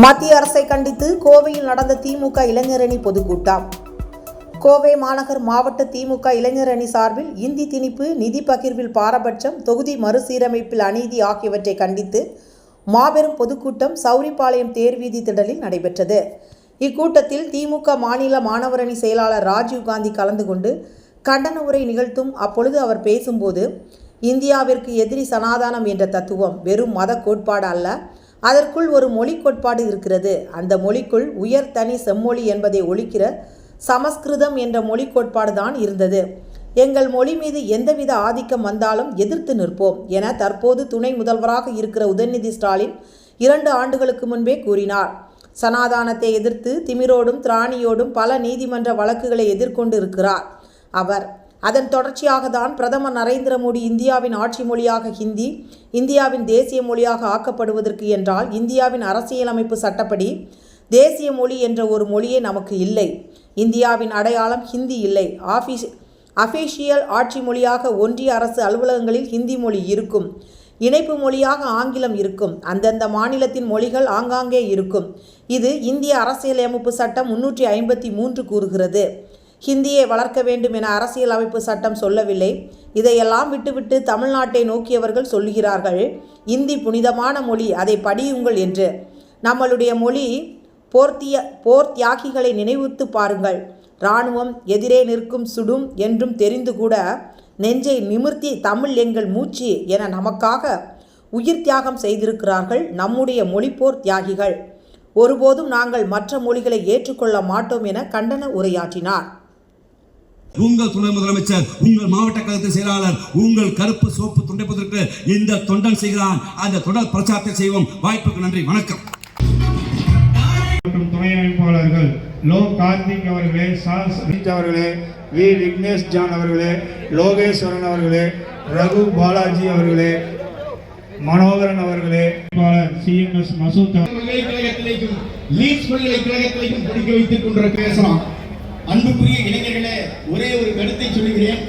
மத்திய அரசை கண்டித்து கோவையில் நடந்த திமுக இளைஞரணி பொதுக்கூட்டம். கோவை மாநகர் மாவட்ட திமுக இளைஞரணி சார்பில் இந்தி திணிப்பு நிதி பகிர்வில் பாரபட்சம் தொகுதி மறுசீரமைப்பில் அநீதி ஆகியவற்றை கண்டித்து மாபெரும் பொதுக்கூட்டம் சௌரிபாளையம் தேர்வீதி திடலில் நடைபெற்றது. இக்கூட்டத்தில் திமுக மாநில மாணவரணி செயலாளர் ராஜீவ்காந்தி கலந்து கொண்டு கண்டன உரை நிகழ்த்தும் அப்பொழுது அவர் பேசும்போது இந்தியாவிற்கு எதிரி சனாதானம் என்ற தத்துவம் வெறும் மத கோட்பாடு அல்ல அதற்குள் ஒரு மொழி கோட்பாடு இருக்கிறது. அந்த மொழிக்குள் உயர் தனி செம்மொழி என்பதை ஒழிக்கிற சமஸ்கிருதம் என்ற மொழி கோட்பாடு தான் இருந்தது. எங்கள் மொழி மீது எந்தவித ஆதிக்கம் வந்தாலும் எதிர்த்து நிற்போம் என தற்போது துணை முதல்வராக இருக்கிற உதயநிதி ஸ்டாலின் இரண்டு ஆண்டுகளுக்கு முன்பே கூறினார். சனாதானத்தை எதிர்த்து திமிரோடும் திராணியோடும் பல நீதிமன்ற வழக்குகளை எதிர்கொண்டு இருக்கிறார் அவர். அதன் தொடர்ச்சியாக தான் பிரதமர் நரேந்திர மோடி இந்தியாவின் ஆட்சி மொழியாக ஹிந்தி இந்தியாவின் தேசிய மொழியாக ஆக்கப்படுவதற்கு என்றால் இந்தியாவின் அரசியலமைப்பு சட்டப்படி தேசிய மொழி என்ற ஒரு மொழியே நமக்கு இல்லை. இந்தியாவின் அடையாளம் ஹிந்தி இல்லை. ஆஃபீஸ் அஃபீஷியல் ஆட்சி மொழியாக ஒன்றிய அரசு அலுவலகங்களில் ஹிந்தி மொழி இருக்கும். இணைப்பு மொழியாக ஆங்கிலம் இருக்கும். அந்தந்த மாநிலத்தின் மொழிகள் ஆங்காங்கே இருக்கும். இது இந்திய அரசியலமைப்பு சட்டம் முன்னூற்றி ஐம்பத்தி மூன்று கூறுகிறது. ஹிந்தியை வளர்க்க வேண்டும் என அரசியலமைப்பு சட்டம் சொல்லவில்லை. இதையெல்லாம் விட்டுவிட்டு தமிழ்நாட்டை நோக்கியவர்கள் சொல்லுகிறார்கள். இந்தி புனிதமான மொழி அதை படியுங்கள் என்று. நம்மளுடைய மொழி போர்த்திய போர் தியாகிகளை நினைவுத்து பாருங்கள். இராணுவம் எதிரே நிற்கும் சுடும் என்றும் தெரிந்து கூட நெஞ்சை நிமிர்த்தி தமிழ் எங்கள் மூச்சு என நமக்காக உயிர் தியாகம் செய்திருக்கிறார்கள் நம்முடைய மொழிப்போர் தியாகிகள். ஒருபோதும் நாங்கள் மற்ற மொழிகளை ஏற்றுக்கொள்ள மாட்டோம் என கண்டன உரையாற்றினார். உங்கள் துணை முதலமைச்சர் உங்கள் மாவட்ட கழகத்து செயலாளர் உங்கள் கருப்பு சோப்பு துண்டைப்பதற்கு இந்த தொண்டன் செய்கிறான். அந்த தொடர் பிரச்சாரத்தை செய்வோம். வாய்ப்புக்கு நன்றி. வணக்கம். மற்றும் துணை அமைப்பாளர்கள் லோ கார்த்திக் அவர்களே சாஸ் அவர்களே வி. விக்னேஷ் ஜான் அவர்களே லோகேஸ்வரன் அவர்களே ரகு பாலாஜி அவர்களே மனோகரன் அவர்களே சிஎம்எஸ் மசூத் பல்கலைக்கழகத்திலேயும் லீட்ஸ் பல்கலைக்கழகத்திலேயும் படிக்க வைத்துக் கொண்டு பேசலாம். அன்புக்குரிய இளைஞர்களே ஒரே ஒரு கருத்தை சொல்லுகிறேன்.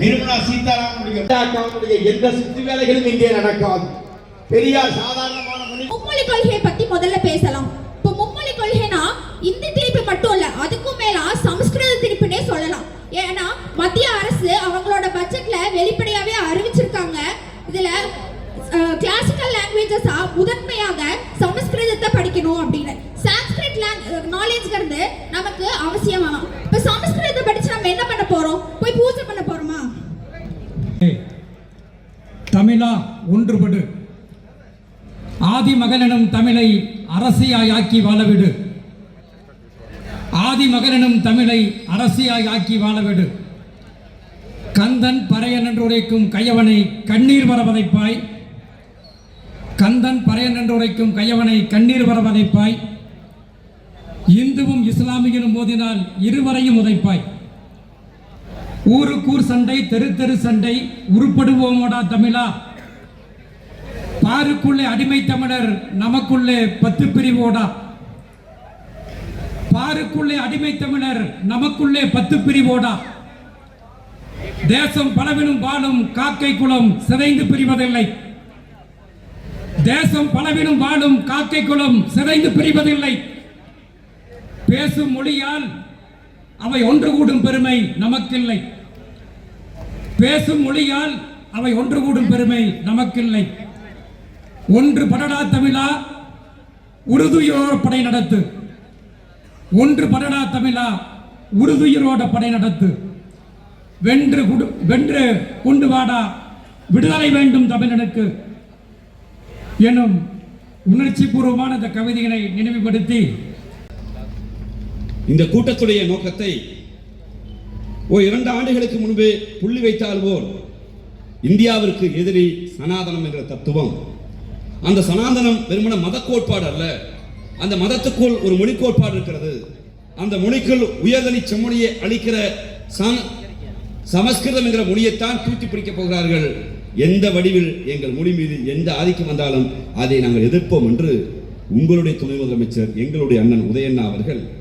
நிர்மலா சீதாராமனுடைய எந்த சித்து வேலைகளும் இங்கே நடக்காது. பெரியார் சாதாரணமான மும்மொழி கொள்கையை பத்தி முதல்ல பேசலாம். இப்போ மும்மொழி கொள்கைனா இந்தி திணிப்பு மட்டும் இல்ல அதுக்கும் மேலா சமஸ்கிருத திணிப்புனே சொல்லலாம். ஏன்னா மத்திய அரசு அவங்களோட பட்ஜெட்ல வெளிப்படையாவே அறிவிச்சிருக்காங்க. இதுல கிளாசிக்கல் லாங்குவேஜஸா முதன்மையாக சமஸ்கிருதத்தை படிக்கணும் அப்படின்னு. நாலேஜ் நாலேஜ்ங்கிறது நமக்கு அவசியமா இப்ப சமஸ்கிருதத்தை படிச்சு நம்ம என்ன பண்ண போறோம்? போய் பூஜை பண்ண போறோமா? தமிழா ஒன்றுபடு. ஆதி மகனெனும் தமிழை அரசியாய் ஆக்கி வாழவிடு. ஆதி மகனெனும் தமிழை அரசியாய் ஆக்கி வாழவிடு. கந்தன் பறையன் என்று உரைக்கும் கையவனை கண்ணீர் வர வதைப்பாய் கந்தன் பறையன் என்று உரைக்கும் கையவனை கண்ணீர் வர வதைப்பாய் இந்துவும் இஸ்லாமியனும் மோதினால் இருவரையும் உதைப்பாய். ஊருக்கூர் சண்டை தெரு தெரு சண்டை உருப்படுவோமோடா தமிழா? பாருக்குள்ளே அடிமை தமிழர் நமக்குள்ளே பத்து பிரிவோடா? பாருக்குள்ளே அடிமை தமிழர் நமக்குள்ளே பத்து பிரிவோடா? தேசம் பலவினும் வாழும் காக்கை குளம் சிதைந்து பிரிவதில்லை. தேசம் பலவினும் வாழும் காக்கை குளம் சிதைந்து பிரிவதில்லை. பேசும் மொழியால் அவை ஒன்று கூடும் பெருமை நமக்கில்லை. பேசும் மொழியால் அவை ஒன்று கூடும் பெருமை நமக்கில்லை. ஒன்று படடா தமிழா உறுதுயிரோட படை நடத்து. ஒன்று படடா தமிழா உறுதுயிரோட படை நடத்து. வென்று குடு வென்று கொண்டு வாடா விடுதலை வேண்டும் தமிழனுக்கு. எனும் உணர்ச்சி பூர்வமான இந்த கவிதைகளை நினைவுபடுத்தி இந்த கூட்டத்துடைய நோக்கத்தை ஓ இரண்டு ஆண்டுகளுக்கு முன்பு புள்ளி வைத்தால் போல் இந்தியாவிற்கு எதிரி சனாதனம் என்ற தத்துவம். அந்த சனாதனம் வெறுமன மத கோட்பாடு அல்ல. அந்த மதத்துக்குள் ஒரு மொழி கோட்பாடு இருக்கிறது. அந்த மொழிக்குள் உயர்தனி செம்மொழியை அளிக்கிற சம- சமஸ்கிருதம் என்கிற மொழியைத்தான் தூக்கி பிடிக்கப் போகிறார்கள். எந்த வடிவில் எங்கள் மொழி மீது எந்த ஆதிக்கம் வந்தாலும் அதை நாங்கள் எதிர்ப்போம் என்று உங்களுடைய துணை முதலமைச்சர் எங்களுடைய அண்ணன் உதயண்ணா அவர்கள்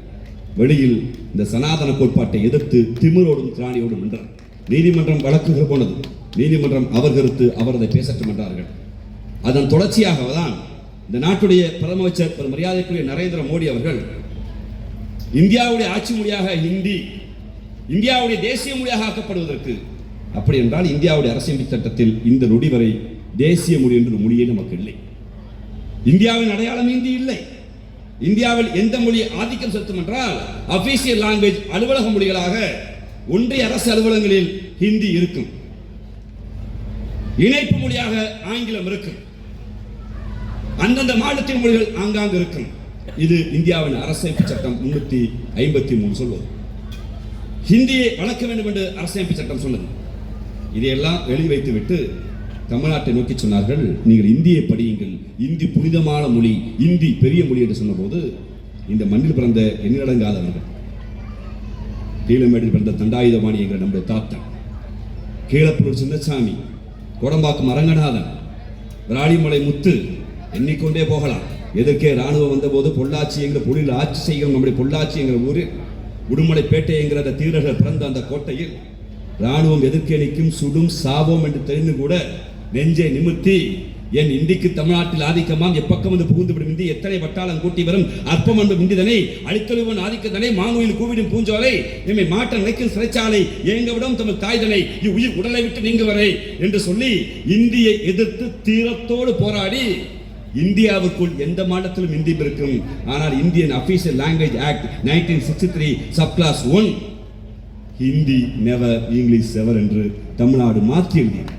வெளியில் இந்த சனாதன கோட்பாட்டை எதிர்த்து திமிரோடும் திராணியோடும் நின்றார் நீதிமன்றம் வழக்குகள் போனது. நீதிமன்றம் அவர் கருத்து அவர் அதை பேசட்டும் என்றார்கள். அதன் தொடர்ச்சியாக தான் இந்த நாட்டுடைய பிரதமச்சர் அமைச்சர் திரு மரியாதைக்குரிய நரேந்திர மோடி அவர்கள் இந்தியாவுடைய ஆட்சி மொழியாக ஹிந்தி இந்தியாவுடைய தேசிய மொழியாக ஆக்கப்படுவதற்கு அப்படி என்றால் இந்தியாவுடைய அரசியல் சட்டத்தில் இந்த நொடி வரை தேசிய மொழி என்ற மொழியே நமக்கு இல்லை. இந்தியாவின் அடையாளம் இந்தி இல்லை. இந்தியாவில் எந்த மொழி ஆதிக்கம் செலுத்தும் என்றால் அபிஷியல் லாங்குவேஜ் அலுவலக மொழிகளாக ஒன்றிய அரசு அலுவலகங்களில் ஹிந்தி இருக்கும். இணைப்பு மொழியாக ஆங்கிலம் இருக்கும். அந்தந்த மாநிலத்தின் மொழிகள் ஆங்காங்கு இருக்கும். இது இந்தியாவின் அரசமைப்பு சட்டம் முன்னூத்தி ஐம்பத்தி மூணு சொல்வது. ஹிந்தியை வளர்க்க வேண்டும் என்று அரசமைப்பு சட்டம் சொன்னது. இதையெல்லாம் எழுதி வைத்துவிட்டு தமிழ்நாட்டை நோக்கி சொன்னார்கள் நீங்கள் இந்தியை படியுங்கள். இந்தி புனிதமான மொழி இந்தி பெரிய மொழி என்று சொன்னபோது இந்த மண்ணில் பிறந்த எண்ணிலடங்காதவர்கள் கீழமேடில் பிறந்த தண்டாயுதபாணி என்கிற நம்முடைய தாத்தன் கீழப்பூர் சின்னசாமி கோடம்பாக்கம் அரங்கநாதன் விராடிமலை முத்து எண்ணிக்கொண்டே போகலாம். எதற்கே ராணுவம் வந்தபோது பொள்ளாச்சி என்கிற பொருளில் ஆட்சி செய்யும் நம்முடைய பொள்ளாச்சி என்கிற ஊரில் உடுமலைப்பேட்டை என்கிற அந்த தீரர்கள் பிறந்த அந்த கோட்டையில் ராணுவம் எதிர்க்கே நிற்கும் சுடும் சாவோம் என்று தெரிந்து கூட நெஞ்சை நிமித்தி என் இந்திக்கு தமிழ்நாட்டில் ஆதிக்கமாம். எப்பக்கம் வந்து புகுந்து விடும் இந்தி எத்தனை வட்டாளம் கூட்டி வரும்? அற்பம் அன்பு இந்திதனை அழித்தொழிவன் ஆதிக்கத்தனை மாங்குயில் கூவிடும் பூஞ்சோலை எம்மை மாற்ற நினைக்கும் சிறைச்சாலை ஏங்க விடும் தமிழ் தாய்தனை உயிர் உடலை விட்டு நீங்க வரை என்று சொல்லி இந்தியை எதிர்த்து தீரத்தோடு போராடி இந்தியாவுக்குள் எந்த மாநிலத்திலும் இந்தி இருக்கும் ஆனால் Indian official language act nineteen sixty three sub clause one Hindi never English ever என்று தமிழ்நாடு மாற்றி எழுதியது.